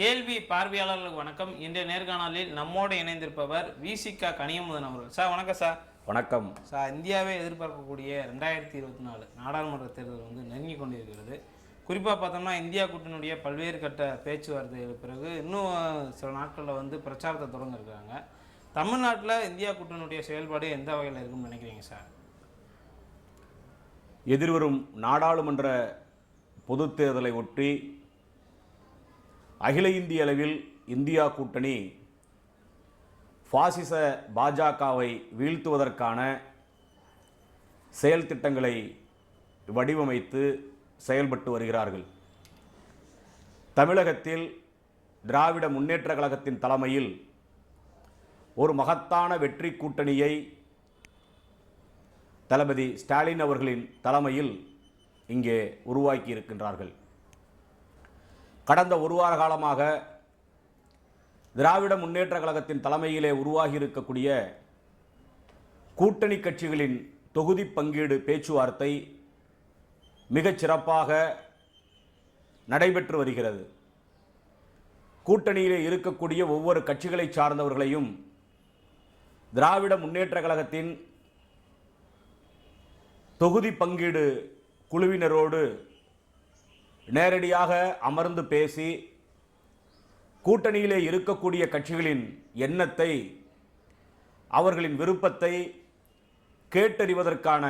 கேள்வி பார்வையாளர்களுக்கு வணக்கம். இன்றைய நேர்காணலில் நம்மோடு இணைந்திருப்பவர் விசிகா கனியமுதன் அவர்கள். சார் வணக்கம் சார். வணக்கம். சார் இந்தியாவே எதிர்பார்க்கக்கூடிய ரெண்டாயிரத்தி இருபத்தி நாலு நாடாளுமன்ற தேர்தல் வந்து நெருங்கி கொண்டிருக்கிறது. குறிப்பாக பார்த்தோம்னா இந்தியா கூட்டணியுடைய பல்வேறு கட்ட பேச்சுவார்த்தைகளுக்கு பிறகு இன்னும் சில நாட்களில் வந்து பிரச்சாரத்தை தொடங்க இருக்காங்க தமிழ்நாட்டில் இந்தியா கூட்டணியுடைய செயல்பாடு எந்த வகையில் இருக்குன்னு நினைக்கிறீங்க சார்? எதிர்வரும் நாடாளுமன்ற பொதுத் தேர்தலை ஒட்டி அகில இந்திய அளவில் இந்தியா கூட்டணி பாசிச பாஜகவை வீழ்த்துவதற்கான செயல் திட்டங்களை வடிவமைத்து செயல்பட்டு வருகிறார்கள். தமிழகத்தில் திராவிட முன்னேற்ற கழகத்தின் தலைமையில் ஒரு மகத்தான வெற்றி கூட்டணியை தளபதி ஸ்டாலின் அவர்களின் தலைமையில் இங்கே உருவாக்கி இருக்கின்றார்கள் கடந்த ஒரு வார காலமாக திராவிட முன்னேற்ற கழகத்தின் தலைமையிலே உருவாகி இருக்கக்கூடிய கூட்டணி கட்சிகளின் தொகுதி பங்கீடு பேச்சுவார்த்தை மிகச் சிறப்பாக நடைபெற்று வருகிறது. கூட்டணியிலே இருக்கக்கூடிய ஒவ்வொரு கட்சிகளை சார்ந்தவர்களையும் திராவிட முன்னேற்ற கழகத்தின் தொகுதி பங்கீடு குழுவினரோடு நேரடியாக அமர்ந்து பேசி கூட்டணியிலே இருக்கக்கூடிய கட்சிகளின் எண்ணத்தை அவர்களின் விருப்பத்தை கேட்டறிவதற்கான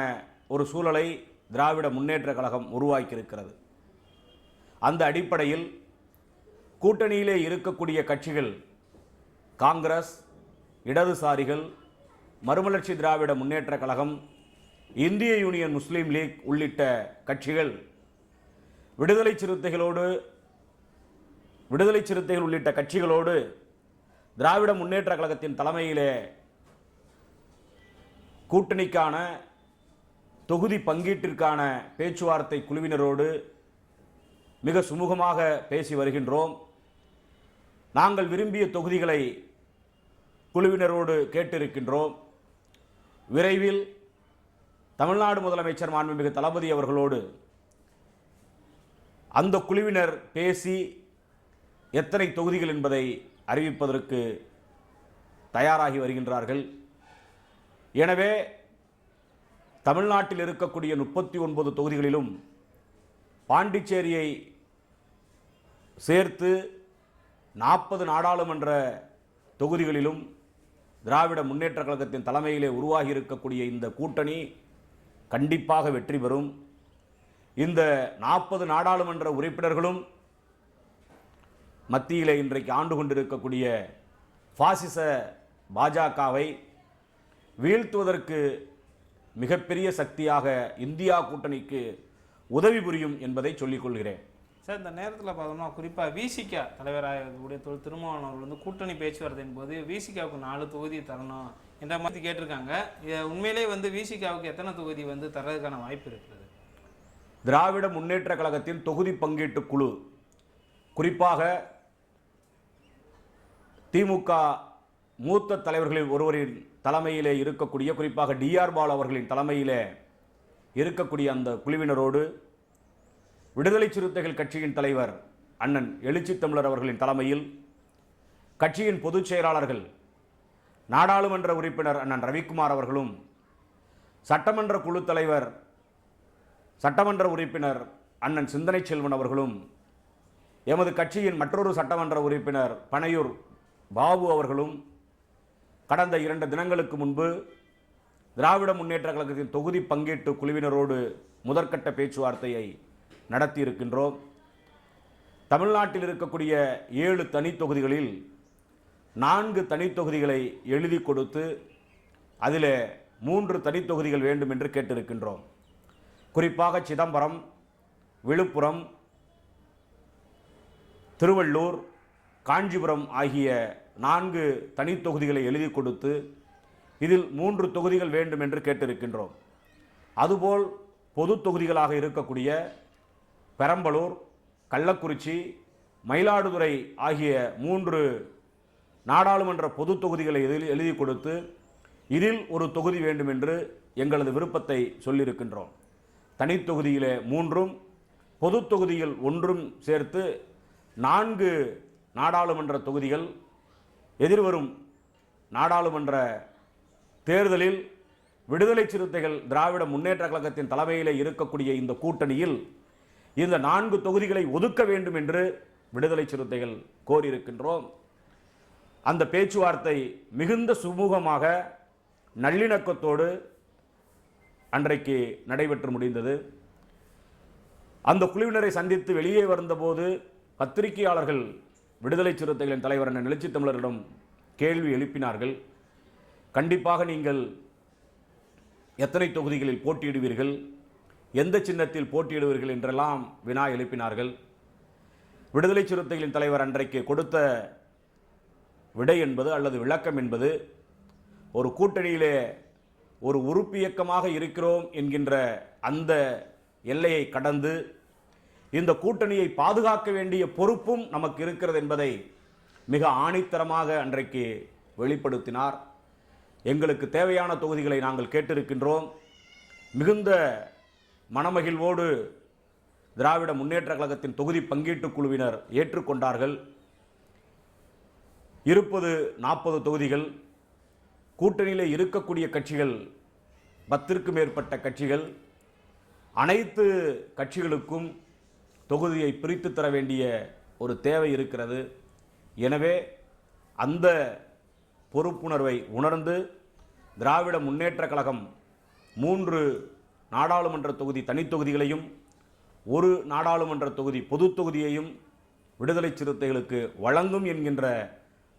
ஒரு சூழலை திராவிட முன்னேற்ற கழகம் உருவாக்கியிருக்கிறது. அந்த அடிப்படையில் கூட்டணியிலே இருக்கக்கூடிய கட்சிகள் காங்கிரஸ் இடதுசாரிகள் மறுமலர்ச்சி திராவிட முன்னேற்ற கழகம் இந்திய யூனியன் முஸ்லீம் லீக் உள்ளிட்ட கட்சிகள் விடுதலை சிறுத்தைகளோடு விடுதலை சிறுத்தைகள் உள்ளிட்ட கட்சிகளோடு திராவிட முன்னேற்ற கழகத்தின் தலைமையிலே கூட்டணிக்கான தொகுதி பங்கீட்டிற்கான பேச்சுவார்த்தை குழுவினரோடு மிக சுமூகமாக பேசி வருகின்றோம். நாங்கள் விரும்பிய தொகுதிகளை குழுவினரோடு கேட்டிருக்கின்றோம். விரைவில் தமிழ்நாடு முதலமைச்சர் மாண்புமிகு தளபதி அவர்களோடு அந்த குழுவினர் பேசி எத்தனை தொகுதிகள் என்பதை அறிவிப்பதற்கு தயாராகி வருகின்றார்கள். எனவே தமிழ்நாட்டில் இருக்கக்கூடிய முப்பத்தி ஒன்பது தொகுதிகளிலும் பாண்டிச்சேரியை சேர்த்து நாற்பது நாடாளுமன்ற தொகுதிகளிலும் திராவிட முன்னேற்ற கழகத்தின் தலைமையிலே உருவாகி இருக்கக்கூடிய இந்த கூட்டணி கண்டிப்பாக வெற்றி பெறும். இந்த நாற்பது நாடாளுமன்ற உறுப்பினர்களும் மத்தியிலே இன்றைக்கு ஆண்டு கொண்டிருக்கக்கூடிய பாசிச பாஜகவை வீழ்த்துவதற்கு மிகப்பெரிய சக்தியாக இந்தியா கூட்டணிக்கு உதவி புரியும் என்பதை சொல்லிக்கொள்கிறேன் சார் இந்த நேரத்தில் பார்த்தோம்னா குறிப்பாக விசிகா தலைவராக இருக்கக்கூடிய திரு திருமாவளவன் அவர்கள் வந்து கூட்டணி பேச்சுவார்த்தையின் போது விசிகாவுக்கு நாலு தொகுதி தரணும் என்ற மாதிரி கேட்டிருக்காங்க. உண்மையிலே வந்து விசிகாவுக்கு எத்தனை தொகுதி வந்து தர்றதுக்கான வாய்ப்பு இருக்குது திராவிட முன்னேற்ற கழகத்தின் தொகுதி பங்கீட்டு குழு. குறிப்பாக திமுக மூத்த தலைவர்களில் ஒருவரின் தலைமையிலே இருக்கக்கூடிய குறிப்பாக டிஆர் பால் அவர்களின் தலைமையிலே இருக்கக்கூடிய அந்த குழுவினரோடு விடுதலை சிறுத்தைகள் கட்சியின் தலைவர் அண்ணன் எழுச்சி தமிழர் அவர்களின் தலைமையில் கட்சியின் பொதுச் செயலாளர்கள் நாடாளுமன்ற உறுப்பினர் அண்ணன் ரவிக்குமார் அவர்களும் சட்டமன்ற குழு தலைவர் சட்டமன்ற உறுப்பினர் அண்ணன் சிந்தனை செல்வன் அவர்களும் எமது கட்சியின் மற்றொரு சட்டமன்ற உறுப்பினர் பனையூர் பாபு அவர்களும் கடந்த இரண்டு தினங்களுக்கு முன்பு திராவிட முன்னேற்ற கழகத்தின் தொகுதி பங்கீட்டு குழுவினரோடு முதற்கட்ட பேச்சுவார்த்தையை நடத்தியிருக்கின்றோம். தமிழ்நாட்டில் இருக்கக்கூடிய ஏழு தனி தொகுதிகளில் நான்கு தனித்தொகுதிகளை எழுதி கொடுத்து அதில் மூன்று தனித்தொகுதிகள் வேண்டும் என்று கேட்டிருக்கின்றோம். குறிப்பாக சிதம்பரம் விழுப்புரம் திருவள்ளூர் காஞ்சிபுரம் ஆகிய நான்கு தனித்தொகுதிகளை எழுதி கொடுத்து இதில் மூன்று தொகுதிகள் வேண்டும் என்று கேட்டிருக்கின்றோம். அதுபோல் பொது தொகுதிகளாக இருக்கக்கூடிய பெரம்பலூர் கள்ளக்குறிச்சி மயிலாடுதுறை ஆகிய மூன்று நாடாளுமன்ற பொது தொகுதிகளை எழுதி கொடுத்து இதில் ஒரு தொகுதி வேண்டும் என்று எங்களது விருப்பத்தை சொல்லியிருக்கின்றோம். தனித்தொகுதியிலே மூன்றும் பொது தொகுதியில் ஒன்றும் சேர்த்து நான்கு நாடாளுமன்ற தொகுதிகள் எதிர்வரும் நாடாளுமன்ற தேர்தலில் விடுதலை சிறுத்தைகள் திராவிட முன்னேற்ற கழகத்தின் தலைமையிலே இருக்கக்கூடிய இந்த கூட்டணியில் இந்த நான்கு தொகுதிகளை ஒதுக்க வேண்டும் என்று விடுதலை சிறுத்தைகள் கோரியிருக்கின்றோம். அந்த பேச்சுவார்த்தை மிகுந்த சுமூகமாக நல்லிணக்கத்தோடு அன்றைக்கு நடைபெற்று முடிந்தது. அந்த குழுவினரை சந்தித்து வெளியே வந்தபோது பத்திரிகையாளர்கள் விடுதலை சிறுத்தைகளின் தலைவர் என எழுச்சி தமிழரிடம் கேள்வி எழுப்பினார்கள். கண்டிப்பாக நீங்கள் எத்தனை தொகுதிகளில் போட்டியிடுவீர்கள்? எந்த சின்னத்தில் போட்டியிடுவீர்கள்? என்றெல்லாம் வினா எழுப்பினார்கள். விடுதலை சிறுத்தைகளின் தலைவர் அன்றைக்கு கொடுத்த விடை என்பது அல்லது விளக்கம் என்பது ஒரு கூட்டணியிலே ஒரு உறுப்பு இயக்கமாக இருக்கிறோம் என்கின்ற அந்த எல்லையை கடந்து இந்த கூட்டணியை பாதுகாக்க வேண்டிய பொறுப்பும் நமக்கு இருக்கிறது என்பதை மிக ஆணித்தரமாக அன்றைக்கு வெளிப்படுத்தினார். எங்களுக்கு தேவையான தொகுதிகளை நாங்கள் கேட்டிருக்கின்றோம். மிகுந்த மனமகிழ்வோடு திராவிட முன்னேற்ற கழகத்தின் தொகுதி பங்கீட்டுக் குழுவினர் ஏற்றுக்கொண்டார்கள். இருப்பது நாற்பது தொகுதிகள் கூட்டணியில் இருக்கக்கூடிய கட்சிகள் பத்திற்கு மேற்பட்ட கட்சிகள் அனைத்து கட்சிகளுக்கும் தொகுதியை பிரித்து தர வேண்டிய ஒரு தேவை இருக்கிறது. எனவே அந்த பொறுப்புணர்வை உணர்ந்து திராவிட முன்னேற்ற கழகம் மூன்று நாடாளுமன்ற தொகுதி தனித்தொகுதிகளையும் ஒரு நாடாளுமன்ற தொகுதி பொது தொகுதியையும் விடுதலை சிறுத்தைகளுக்கு வழங்கும் என்கின்ற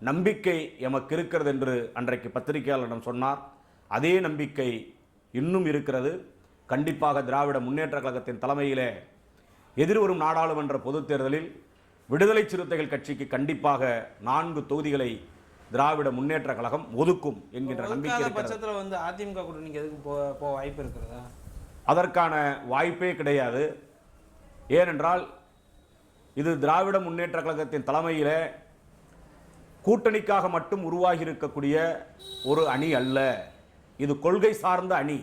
நம்பிக்கை எமக்கு இருக்கிறது என்று அன்றைக்கு பத்திரிகையாளரிடம் சொன்னார். அதே நம்பிக்கை இன்னும் இருக்கிறது. கண்டிப்பாக திராவிட முன்னேற்ற கழகத்தின் தலைமையிலே எதிர்வரும் நாடாளுமன்ற பொதுத் தேர்தலில் விடுதலை சிறுத்தைகள் கட்சிக்கு கண்டிப்பாக நான்கு தொகுதிகளை திராவிட முன்னேற்ற கழகம் ஒதுக்கும் என்கின்ற நம்பிக்கை பட்சத்துல வந்து அதிமுக கூட்டணிக்கு எதுக்கு போ போக வாய்ப்பு இருக்கிறதா? அதற்கான வாய்ப்பே கிடையாது. ஏனென்றால் இது திராவிட முன்னேற்ற கழகத்தின் தலைமையிலே கூட்டணிக்காக மட்டும் உருவாகி இருக்கக்கூடிய ஒரு அணி அல்ல. இது கொள்கை சார்ந்த அணி.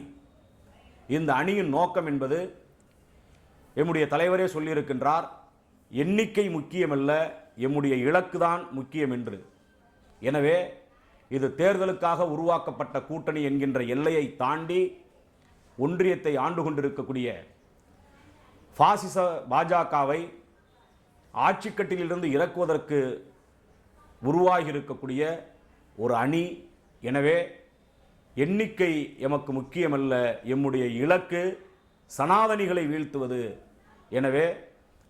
இந்த அணியின் நோக்கம் என்பது எம்முடைய தலைவரே சொல்லியிருக்கின்றார் எண்ணிக்கை முக்கியமல்ல எம்முடைய இலக்குதான் முக்கியம் என்று. எனவே இது தேர்தலுக்காக உருவாக்கப்பட்ட கூட்டணி என்கின்ற எல்லையை தாண்டி ஒன்றியத்தை ஆண்டு கொண்டிருக்கக்கூடிய பாசிச பாஜகவை ஆட்சிக்கட்டிலிருந்து இறக்குவதற்கு உருவாகி இருக்கக்கூடிய ஒரு அணி. எனவே எண்ணிக்கை எமக்கு முக்கியமல்ல. எம்முடைய இலக்கு சனாதனிகளை வீழ்த்துவது. எனவே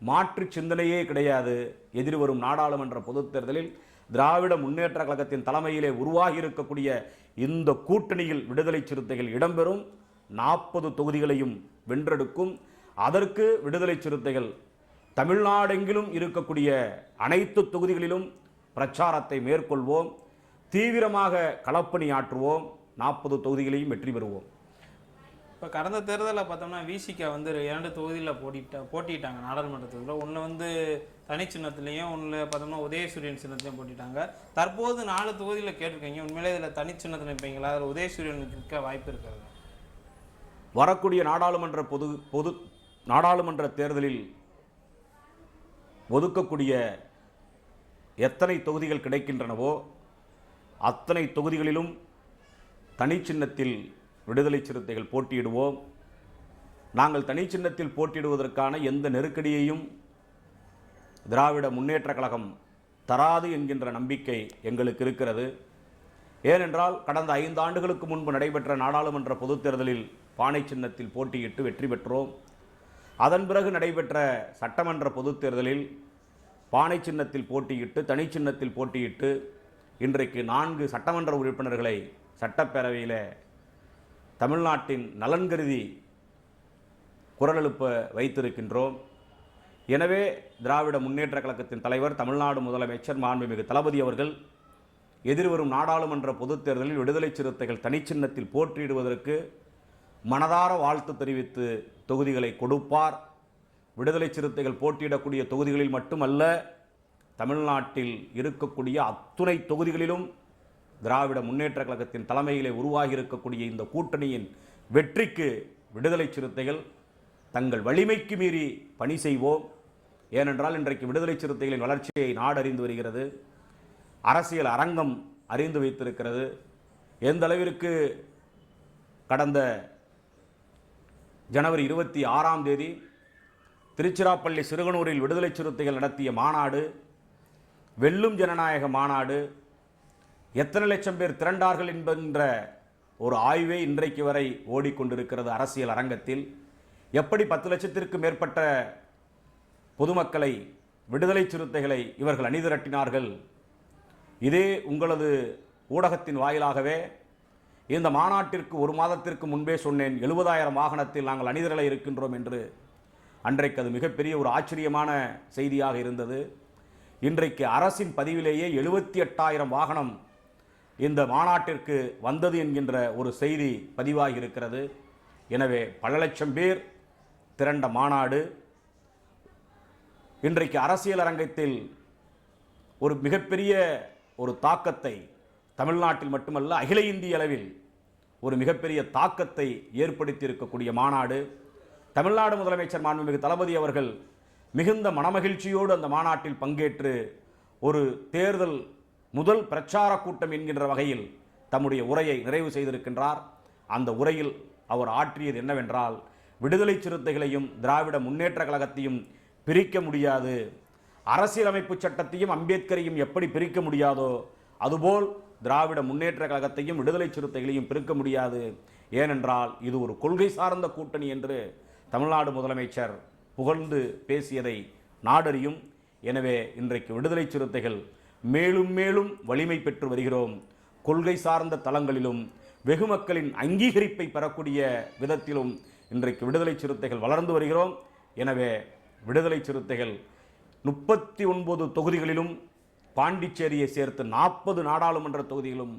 மாற்று சிந்தனையே கிடையாது. எதிர்வரும் நாடாளுமன்ற பொதுத் தேர்தலில் திராவிட முன்னேற்ற கழகத்தின் தலைமையிலே உருவாகி இருக்கக்கூடிய இந்த கூட்டணியில் விடுதலை சிறுத்தைகள் இடம்பெறும். நாற்பது தொகுதிகளையும் வென்றெடுக்கும். அதற்கு விடுதலை சிறுத்தைகள் தமிழ்நாடெங்கிலும் இருக்கக்கூடிய அனைத்து தொகுதிகளிலும் பிரச்சாரத்தை மேற்கொள்வோம். தீவிரமாக களப்பணி ஆற்றுவோம். நாற்பது தொகுதிகளையும் வெற்றி பெறுவோம். இப்போ கடந்த தேர்தலில் பார்த்தோம்னா விசிகா வந்து இரண்டு தொகுதியில் போட்டிட்ட போட்டிட்டாங்க நாடாளுமன்ற தொகுதியில் ஒன்று வந்து தனி சின்னத்துலேயும் ஒன்று பார்த்தோம்னா உதயசூரியன் சின்னத்துலையும் போட்டிட்டாங்க. தற்போது நாலு தொகுதியில் கேட்டிருக்கீங்க. உண்மையிலே இதில் தனி சின்னத்தில் நிற்பீங்களா அதில் உதயசூரியனுக்கு இருக்க வாய்ப்பு இருக்கிறது? வரக்கூடிய நாடாளுமன்ற பொது பொது நாடாளுமன்ற தேர்தலில் ஒதுக்கக்கூடிய எத்தனை தொகுதிகள் கிடைக்கின்றனவோ அத்தனை தொகுதிகளிலும் தனிச்சின்னத்தில் விடுதலை சிறுத்தைகள் போட்டியிடுவோம். நாங்கள் தனிச்சின்னத்தில் போட்டியிடுவதற்கான எந்த நெருக்கடியையும் திராவிட முன்னேற்ற கழகம் தராது என்கின்ற நம்பிக்கை எங்களுக்கு இருக்கிறது. ஏனென்றால் கடந்த ஐந்து ஆண்டுகளுக்கு முன்பு நடைபெற்ற நாடாளுமன்ற பொதுத் தேர்தலில் பானை சின்னத்தில் போட்டியிட்டு வெற்றி பெற்றோம். அதன் பிறகு நடைபெற்ற சட்டமன்ற பொதுத் தேர்தலில் பானை சின்னத்தில் போட்டியிட்டு தனி சின்னத்தில் போட்டியிட்டு இன்றைக்கு நான்கு சட்டமன்ற உறுப்பினர்களை சட்டப்பேரவையில் தமிழ்நாட்டின் நலன் கருதி குரல் எழுப்ப வைத்திருக்கின்றோம். எனவே திராவிட முன்னேற்ற கழகத்தின் தலைவர் தமிழ்நாடு முதலமைச்சர் மாண்புமிகு தளபதி அவர்கள் எதிர்வரும் நாடாளுமன்ற பொதுத் தேர்தலில் விடுதலை சிறுத்தைகள் தனிச்சின்னத்தில் போட்டியிடுவதற்கு மனதார வாழ்த்து தெரிவித்து தொகுதிகளை கொடுப்பார். விடுதலை சிறுத்தைகள் போட்டியிடக்கூடிய தொகுதிகளில் மட்டுமல்ல தமிழ்நாட்டில் இருக்கக்கூடிய அத்துணை தொகுதிகளிலும் திராவிட முன்னேற்ற கழகத்தின் தலைமையிலே உருவாகி இருக்கக்கூடிய இந்த கூட்டணியின் வெற்றிக்கு விடுதலை சிறுத்தைகள் தங்கள் வலிமைக்கு மீறி பணி செய்வோம். ஏனென்றால் இன்றைக்கு விடுதலை சிறுத்தைகளின் வளர்ச்சியை நாடு அறிந்து வருகிறது. அரசியல் அரங்கம் அறிந்து வைத்திருக்கிறது. எந்த அளவிற்கு கடந்த ஜனவரி இருபத்தி ஆறாம் தேதி திருச்சிராப்பள்ளி சிறுகனூரில் விடுதலை சிறுத்தைகள் நடத்திய மாநாடு வெல்லும் ஜனநாயக மாநாடு எத்தனை லட்சம் பேர் திரண்டார்கள் என்கின்ற ஒரு ஆய்வே இன்றைக்கு வரை ஓடிக்கொண்டிருக்கிறது அரசியல் அரங்கத்தில். எப்படி பத்து லட்சத்திற்கு மேற்பட்ட பொதுமக்களை விடுதலை சிறுத்தைகளை இவர்கள் அணிதிரட்டினார்கள் இதே உங்களது ஊடகத்தின் வாயிலாகவே இந்த மாநாட்டிற்கு ஒரு மாதத்திற்கு முன்பே சொன்னேன் எழுபதாயிரம் வாகனத்தில் நாங்கள் அணிதிரள இருக்கின்றோம் என்று அன்றைக்கு அது மிகப்பெரிய ஒரு ஆச்சரியமான செய்தியாக இருந்தது. இன்றைக்கு அரசின் பதிவிலேயே எழுபத்தி எட்டாயிரம் வாகனம் இந்த மாநாட்டிற்கு வந்தது என்கின்ற ஒரு செய்தி பதிவாகி இருக்கிறது எனவே பல லட்சம் பேர் திரண்ட மாநாடு. இன்றைக்கு அரசியல் அரங்கத்தில் ஒரு மிகப்பெரிய ஒரு தாக்கத்தை தமிழ்நாட்டில் மட்டுமல்ல அகில இந்திய அளவில் ஒரு மிகப்பெரிய தாக்கத்தை ஏற்படுத்தி இருக்கக்கூடிய மாநாடு. தமிழ்நாடு முதலமைச்சர் மாண்புமிகு தளபதி அவர்கள் மிகுந்த மனமகிழ்ச்சியோடு அந்த மாநாட்டில் பங்கேற்று ஒரு தேர்தல் முதல் பிரச்சார கூட்டம் என்கின்ற வகையில் தம்முடைய உரையை நிறைவு செய்திருக்கின்றார். அந்த உரையில் அவர் ஆற்றியது என்னவென்றால் விடுதலை சிறுத்தைகளையும் திராவிட முன்னேற்ற கழகத்தையும் பிரிக்க முடியாது. அரசியலமைப்பு சட்டத்தையும் அம்பேத்கரையும் எப்படி பிரிக்க முடியாதோ அதுபோல் திராவிட முன்னேற்ற கழகத்தையும் விடுதலை சிறுத்தைகளையும் பிரிக்க முடியாது. ஏனென்றால் இது ஒரு கொள்கை சார்ந்த கூட்டணி என்று தமிழ்நாடு முதலமைச்சர் புகழ்ந்து பேசியதை நாடறியும். எனவே இன்றைக்கு விடுதலை சிறுத்தைகள் மேலும் மேலும் வலிமை பெற்று வருகிறோம். கொள்கை சார்ந்த தளங்களிலும் வெகு மக்களின் அங்கீகரிப்பை பெறக்கூடிய விதத்திலும் இன்றைக்கு விடுதலை சிறுத்தைகள் வளர்ந்து வருகிறோம். எனவே விடுதலை சிறுத்தைகள் முப்பத்தி ஒன்பது தொகுதிகளிலும் பாண்டிச்சேரியை சேர்த்து நாற்பது நாடாளுமன்ற தொகுதிகளும்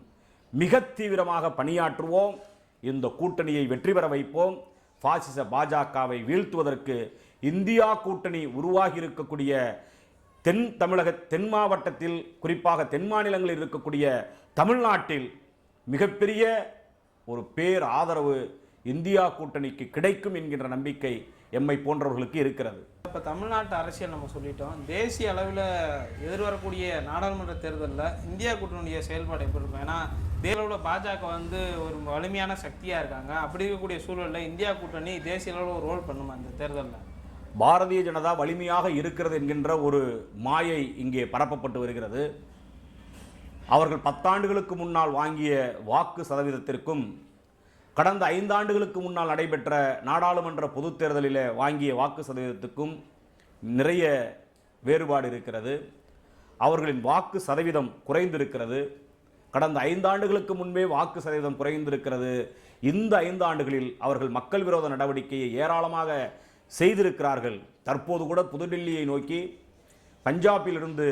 மிக தீவிரமாக பணியாற்றுவோம். இந்த கூட்டணியை வெற்றி பெற வைப்போம். பாசிச பாஜகவை வீழ்த்துவதற்கு இந்தியா கூட்டணி உருவாகி இருக்கக்கூடிய தென் தமிழக தென் மாவட்டத்தில் குறிப்பாக தென் மாநிலங்களில் இருக்கக்கூடிய தமிழ்நாட்டில் மிகப்பெரிய ஒரு பேர் ஆதரவு இந்தியா கூட்டணிக்கு கிடைக்கும் என்கின்ற நம்பிக்கை எம்மை போன்றவர்களுக்கு இருக்கிறது. இப்போ தமிழ்நாட்டு அரசியல் நம்ம சொல்லிட்டோம். தேசிய அளவில் எதிர்வரக்கூடிய நாடாளுமன்ற தேர்தலில் இந்தியா கூட்டணியுடைய செயல்பாடு எப்படி இருக்கும்? ஏன்னா தேசிய அளவில் பாஜக வந்து ஒரு வலிமையான சக்தியாக இருக்காங்க. அப்படி இருக்கக்கூடிய சூழலில் இந்தியா கூட்டணி தேசிய அளவில் ஒரு ரோல் பண்ணுமா இந்த தேர்தலில்? பாரதிய ஜனதா வலிமையாக இருக்கிறது என்கின்ற ஒரு மாயை இங்கே பரப்பப்பட்டு வருகிறது. அவர்கள் பத்தாண்டுகளுக்கு முன்னால் வாங்கிய வாக்கு சதவீதத்திற்கும் கடந்த ஐந்தாண்டுகளுக்கு முன்னால் நடைபெற்ற நாடாளுமன்ற பொதுத் தேர்தலில் வாங்கிய வாக்கு சதவீதத்துக்கும் நிறைய வேறுபாடு இருக்கிறது. அவர்களின் வாக்கு சதவீதம் குறைந்திருக்கிறது. கடந்த ஐந்தாண்டுகளுக்கு முன்பே வாக்கு சதவீதம் குறைந்திருக்கிறது. இந்த ஐந்து ஆண்டுகளில் அவர்கள் மக்கள் விரோத நடவடிக்கையை ஏராளமாக செய்திருக்கிறார்கள். தற்போது கூட புதுடில்லியை நோக்கி பஞ்சாபிலிருந்து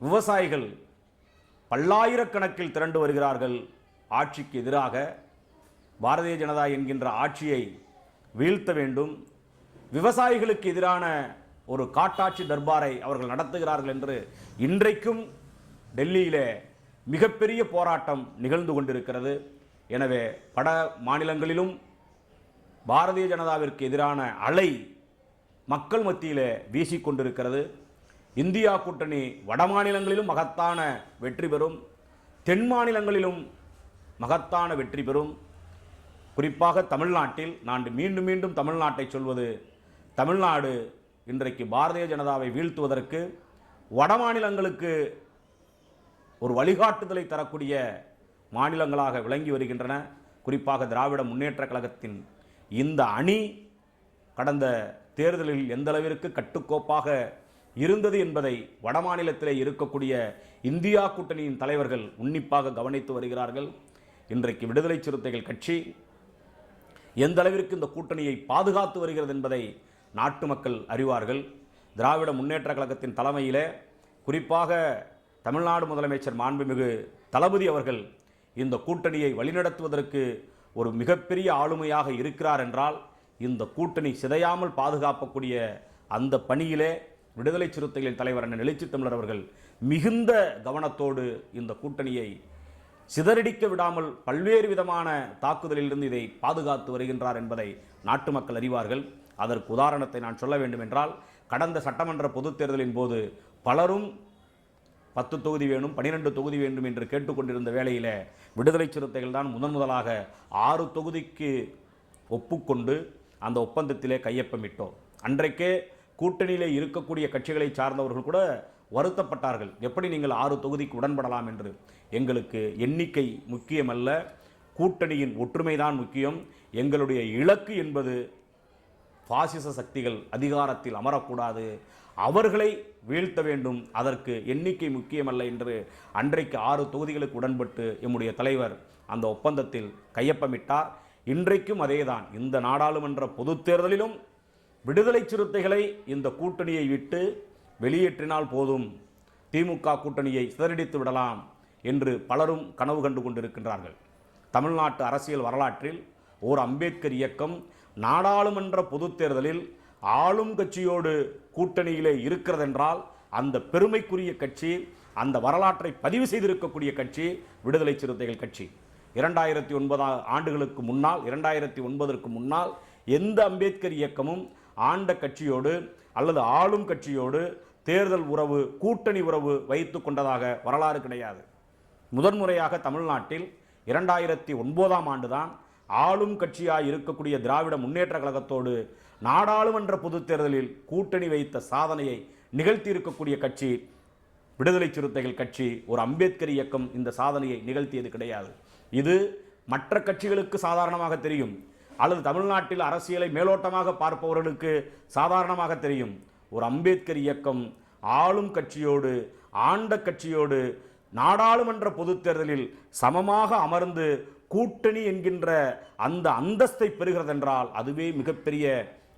விவசாயிகள் பல்லாயிரக்கணக்கில் திரண்டு வருகிறார்கள். ஆட்சிக்கு எதிராக பாரதிய ஜனதா என்கின்ற ஆட்சியை வீழ்த்த வேண்டும். விவசாயிகளுக்கு எதிரான ஒரு காட்டாட்சி தர்பாரை அவர்கள் நடத்துகிறார்கள் என்று இன்றைக்கும் டெல்லியிலே மிகப்பெரிய போராட்டம் நிகழ்ந்து கொண்டிருக்கிறது. எனவே வட மாநிலங்களிலும் பாரதிய ஜனதாவிற்கு எதிரான அலை மக்கள் மத்தியில் வீசிக்கொண்டிருக்கிறது இந்தியா கூட்டணி வட மாநிலங்களிலும் மகத்தான வெற்றி பெறும். தென் மாநிலங்களிலும் மகத்தான வெற்றி பெறும். குறிப்பாக தமிழ்நாட்டில் நான் மீண்டும் மீண்டும் தமிழ்நாட்டை சொல்வது தமிழ்நாடு இன்றைக்கு பாரதிய ஜனதாவை வீழ்த்துவதற்கு வட மாநிலங்களுக்கு ஒரு வழிகாட்டுதலை தரக்கூடிய மாநிலங்களாக விளங்கி வருகின்றன. குறிப்பாக திராவிட முன்னேற்ற கழகத்தின் இந்த அணி கடந்த தேர்தலில் எந்தளவிற்கு கட்டுக்கோப்பாக இருந்தது என்பதை வடமாநிலத்திலே இருக்கக்கூடிய இந்தியா கூட்டணியின் தலைவர்கள் உன்னிப்பாக கவனித்து வருகிறார்கள். இன்றைக்கு விடுதலை சிறுத்தைகள் கட்சி எந்த அளவிற்கு இந்த கூட்டணியை பாதுகாத்து வருகிறது என்பதை நாட்டு மக்கள் அறிவார்கள். திராவிட முன்னேற்ற கழகத்தின் தலைமையிலே குறிப்பாக தமிழ்நாடு முதலமைச்சர் மாண்புமிகு தளபதி அவர்கள் இந்த கூட்டணியை வழிநடத்துவதற்கு ஒரு மிகப்பெரிய ஆளுமையாக இருக்கிறார் என்றால் இந்த கூட்டணி சிதையாமல் பாதுகாக்கக்கூடிய அந்த பணியிலே விடுதலை சிறுத்தைகளின் தலைவர் அண்ணன் எழுச்சி தமிழர் அவர்கள் மிகுந்த கவனத்தோடு இந்த கூட்டணியை சிதறடிக்க விடாமல் பல்வேறு விதமான தாக்குதலிலிருந்து இதை பாதுகாத்து வருகின்றார் என்பதை நாட்டு மக்கள் அறிவார்கள். அதற்கு உதாரணத்தை நான் சொல்ல வேண்டும் என்றால் கடந்த சட்டமன்ற பொதுத் தேர்தலின் போது பலரும் பத்து தொகுதி வேணும் பனிரெண்டு தொகுதி வேண்டும் என்று கேட்டுக்கொண்டிருந்த வேளையில் விடுதலை சிறுத்தைகள் தான் முதன் முதலாக ஆறு தொகுதிக்கு ஒப்புக்கொண்டு அந்த ஒப்பந்தத்திலே கையொப்பமிட்டோம். அன்றைக்கே கூட்டணியிலே இருக்கக்கூடிய கட்சிகளை சார்ந்தவர்கள் கூட வருத்தப்பட்டார்கள். எப்படி நீங்கள் ஆறு தொகுதிக்கு உடன்படலாம் என்று? எங்களுக்கு எண்ணிக்கை முக்கியமல்ல கூட்டணியின் ஒற்றுமைதான் முக்கியம். எங்களுடைய இலக்கு என்பது பாசிச சக்திகள் அதிகாரத்தில் அமரக்கூடாது. அவர்களை வீழ்த்த வேண்டும். அதற்கு எண்ணிக்கை முக்கியமல்ல என்று அன்றைக்கு ஆறு தொகுதிகளுக்கு உடன்பட்டு எம்முடைய தலைவர் அந்த ஒப்பந்தத்தில் கையொப்பமிட்டார். இன்றைக்கும் அதேதான். இந்த நாடாளுமன்ற பொதுத் தேர்தலிலும் விடுதலை சிறுத்தைகளை இந்த கூட்டணியை விட்டு வெளியேற்றினால் போதும். திமுக கூட்டணியை சிதறடித்து விடலாம் என்று பலரும் கனவு கண்டு கொண்டிருக்கின்றார்கள். தமிழ்நாட்டு அரசியல் வரலாற்றில் ஓர் அம்பேத்கர் இயக்கம் நாடாளுமன்ற பொதுத் தேர்தலில் ஆளும் கட்சியோடு கூட்டணியிலே இருக்கிறதென்றால் அந்த பெருமைக்குரிய கட்சி அந்த வரலாற்றை பதிவு செய்திருக்கக்கூடிய கட்சி விடுதலை சிறுத்தைகள் கட்சி. இரண்டாயிரத்தி ஒன்பதாம் ஆண்டுகளுக்கு முன்னால் இரண்டாயிரத்தி ஒன்பதற்கு முன்னால் எந்த அம்பேத்கர் இயக்கமும் ஆண்ட கட்சியோடு அல்லது ஆளும் கட்சியோடு தேர்தல் உறவு கூட்டணி உறவு வைத்து கொண்டதாக வரலாறு கிடையாது. முதன்முறையாக தமிழ்நாட்டில் இரண்டாயிரத்தி ஒன்பதாம் ஆண்டுதான் ஆளும் கட்சியாக இருக்கக்கூடிய திராவிட முன்னேற்ற கழகத்தோடு நாடாளுமன்ற பொதுத் தேர்தலில் கூட்டணி வைத்த சாதனையை நிகழ்த்தியிருக்கக்கூடிய கட்சி விடுதலை சிறுத்தைகள் கட்சி ஒரு அம்பேத்கர் இயக்கம் இந்த சாதனையை நிகழ்த்தியது கிடையாது. இது மற்ற கட்சிகளுக்கு சாதாரணமாக தெரியும். அல்லது தமிழ்நாட்டில் அரசியலை மேலோட்டமாக பார்ப்பவர்களுக்கு சாதாரணமாக தெரியும். ஒரு அம்பேத்கர் இயக்கம் ஆளும் கட்சியோடு ஆண்ட கட்சியோடு நாடாளுமன்ற பொதுத் தேர்தலில் சமமாக அமர்ந்து கூட்டணி என்கின்ற அந்த அந்தஸ்தை பெறுகிறதென்றால் அதுவே மிகப்பெரிய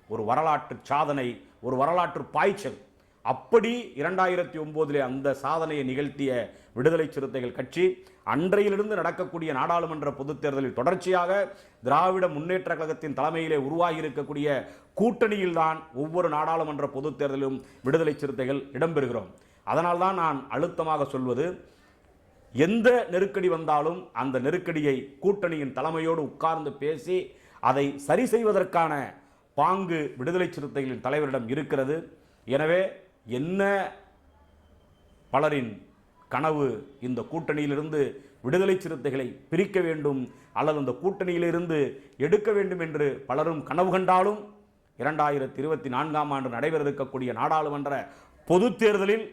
ஒரு வரலாற்று சாதனை ஒரு வரலாற்று பாய்ச்சல். அப்படி இரண்டாயிரத்தி ஒம்போதிலே அந்த சாதனையை நிகழ்த்திய விடுதலை சிறுத்தைகள் கட்சி அன்றையிலிருந்து நடக்கக்கூடிய நாடாளுமன்ற பொதுத் தேர்தலில் தொடர்ச்சியாக திராவிட முன்னேற்ற கழகத்தின் தலைமையிலே உருவாகி இருக்கக்கூடிய கூட்டணியில்தான் ஒவ்வொரு நாடாளுமன்ற பொதுத் தேர்தலிலும் விடுதலை சிறுத்தைகள் இடம்பெறுகிறோம். அதனால்தான் நான் அழுத்தமாக சொல்வது எந்த நெருக்கடி வந்தாலும் அந்த நெருக்கடியை கூட்டணியின் தலைமையோடு உட்கார்ந்து பேசி அதை சரி செய்வதற்கான பாங்கு விடுதலை சிறுத்தைகளின் தலைவரிடம் இருக்கிறது. எனவே என்ன பலரின் கனவு இந்த கூட்டணியிலிருந்து விடுதலை சிறுத்தைகளை பிரிக்க வேண்டும் அல்லது அந்த கூட்டணியிலிருந்து எடுக்க வேண்டும் என்று பலரும் கனவு கண்டாலும் இரண்டாயிரத்தி இருபத்தி நான்காம் ஆண்டு நடைபெற இருக்கக்கூடிய நாடாளுமன்ற பொதுத் தேர்தலில்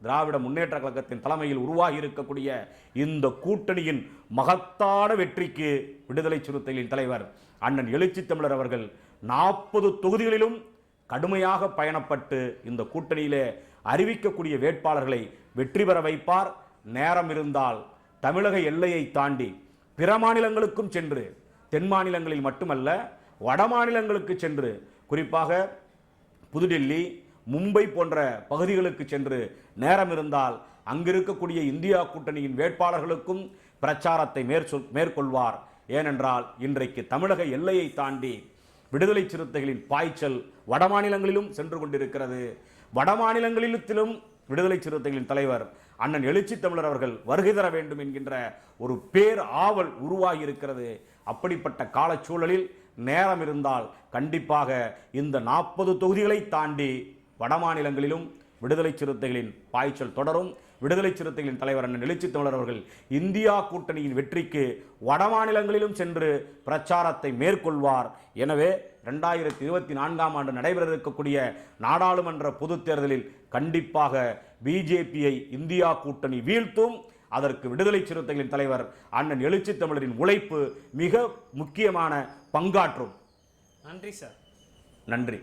திராவிட முன்னேற்ற கழகத்தின் தலைமையில் உருவாகி இருக்கக்கூடிய இந்த கூட்டணியின் மகத்தான வெற்றிக்கு விடுதலை சிறுத்தைகளின் தலைவர் அண்ணன் எழுச்சி தமிழர் அவர்கள் நாற்பது தொகுதிகளிலும் கடுமையாக பயணப்பட்டு இந்த கூட்டணியிலே அறிவிக்கக்கூடிய வேட்பாளர்களை வெற்றி பெற வைப்பார். நேரம் இருந்தால் தமிழக எல்லையை தாண்டி பிற மாநிலங்களுக்கும் சென்று தென் மாநிலங்களில் மட்டுமல்ல வட மாநிலங்களுக்கு சென்று குறிப்பாக புதுடெல்லி மும்பை போன்ற பகுதிகளுக்கு சென்று நேரம் இருந்தால் அங்கிருக்கக்கூடிய இந்தியா கூட்டணியின் வேட்பாளர்களுக்கும் பிரச்சாரத்தை மேற்கொள்வார். ஏனென்றால் இன்றைக்கு தமிழக எல்லையை தாண்டி விடுதலை சிறுத்தைகளின் பாய்ச்சல் வடமாநிலங்களிலும் சென்று கொண்டிருக்கிறது. வடமாநிலங்களிலும் விடுதலை சிறுத்தைகளின் தலைவர் அண்ணன் எழுச்சி தமிழர் அவர்கள் வருகை தர வேண்டும் என்கின்ற ஒரு பேர் ஆவல் உருவாகி இருக்கிறது அப்படிப்பட்ட காலச்சூழலில் நேரம் இருந்தால் கண்டிப்பாக இந்த நாற்பது தொகுதிகளை தாண்டி வடமாநிலங்களிலும் விடுதலை சிறுத்தைகளின் பாய்ச்சல் தொடரும். விடுதலை சிறுத்தைகளின் தலைவர் அண்ணன் எழுச்சி தமிழர் அவர்கள் இந்தியா கூட்டணியின் வெற்றிக்கு வட மாநிலங்களிலும் சென்று பிரச்சாரத்தை மேற்கொள்வார். எனவே ரெண்டாயிரத்தி இருபத்தி நான்காம் ஆண்டு நடைபெற இருக்கக்கூடிய நாடாளுமன்ற பொதுத் தேர்தலில் கண்டிப்பாக பிஜேபியை இந்தியா கூட்டணி வீழ்த்தும். அதற்கு விடுதலை சிறுத்தைகளின் தலைவர் அண்ணன் எழுச்சி தமிழரின் உழைப்பு மிக முக்கியமான பங்காற்றும். நன்றி சார். நன்றி.